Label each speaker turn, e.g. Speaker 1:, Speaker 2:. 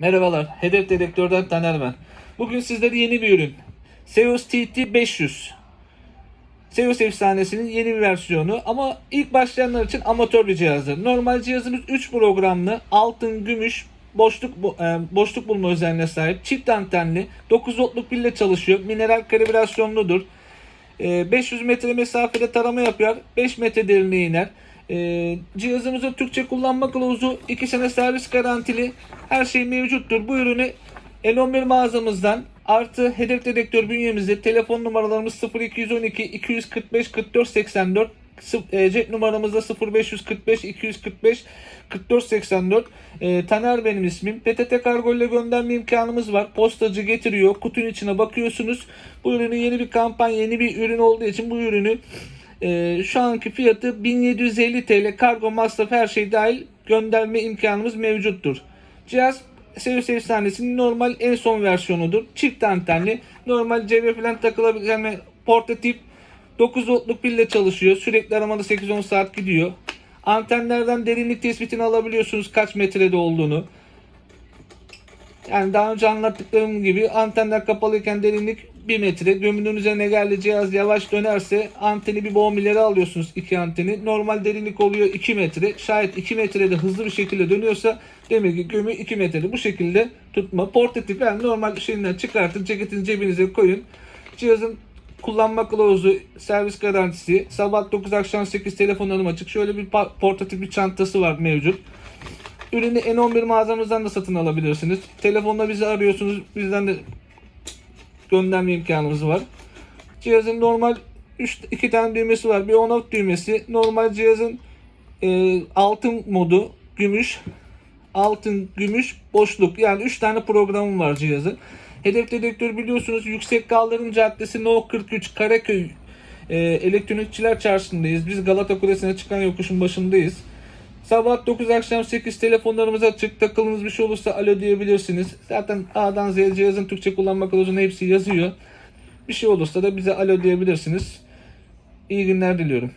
Speaker 1: Merhabalar, Hedef Dedektör'den Taner ben. Bugün sizlere yeni bir ürün. Seus TT 500. Seus efsanesinin yeni bir versiyonu ama ilk başlayanlar için amatör bir cihazdır. Normal cihazımız 3 programlı, altın, gümüş, boşluk e, boşluk bulma özelliğine sahip, çift antenli, 9 voltluk pille çalışıyor, mineral kalibrasyonludur. E, 500 metre mesafede tarama yapıyor, 5 metre derinliğe iner. E, Türkçe kullanma kılavuzu 2 sene servis garantili her şey mevcuttur. Bu ürünü L11 mağazamızdan artı hedef dedektör bünyemizde telefon numaralarımız 0212 245 44 84 Sıf- e, cep numaramız da 0545 245 44 84 E, Taner benim ismim. PTT kargo ile gönderme imkanımız var. Postacı getiriyor. Kutunun içine bakıyorsunuz. Bu ürünün yeni bir kampanya, yeni bir ürün olduğu için bu ürünü e, şu anki fiyatı 1750 TL. Kargo masraf her şey dahil gönderme imkanımız mevcuttur. Cihaz Seus efsanesinin normal en son versiyonudur. Çift antenli. Normal cebe falan takılabilen ve portatif 9 voltluk pille çalışıyor. Sürekli aramada 8-10 saat gidiyor. Antenlerden derinlik tespitini alabiliyorsunuz kaç metrede olduğunu. Yani daha önce anlattıklarım gibi antenler kapalıyken derinlik 1 metre. Gömünün üzerine geldi cihaz yavaş dönerse anteni bir boğum ileri alıyorsunuz iki anteni. Normal derinlik oluyor 2 metre. Şayet 2 metrede hızlı bir şekilde dönüyorsa demek ki gömü 2 metrede. Bu şekilde tutma. Portatif yani normal şeyinden çıkartın ceketin cebinize koyun. Cihazın kullanma kılavuzu, servis garantisi, sabah 9 akşam 8 telefonlarım açık. Şöyle bir portatif bir çantası var mevcut. Ürünü N11 mağazamızdan da satın alabilirsiniz. Telefonla bizi arıyorsunuz. Bizden de gönderme imkanımız var. Cihazın normal 3 2 tane düğmesi var. Bir on off düğmesi. Normal cihazın e, altın modu, gümüş, altın, gümüş, boşluk. Yani 3 tane programı var cihazın. Hedef dedektör biliyorsunuz Yüksek Kaldırım Caddesi No 43 Karaköy e, elektronikçiler çarşısındayız. Biz Galata Kulesi'ne çıkan yokuşun başındayız. Sabah 9 akşam 8 telefonlarımız açık. Takılınız bir şey olursa alo diyebilirsiniz. Zaten A'dan Z'ye cihazın Türkçe kullanma kılavuzunun hepsi yazıyor. Bir şey olursa da bize alo diyebilirsiniz. İyi günler diliyorum.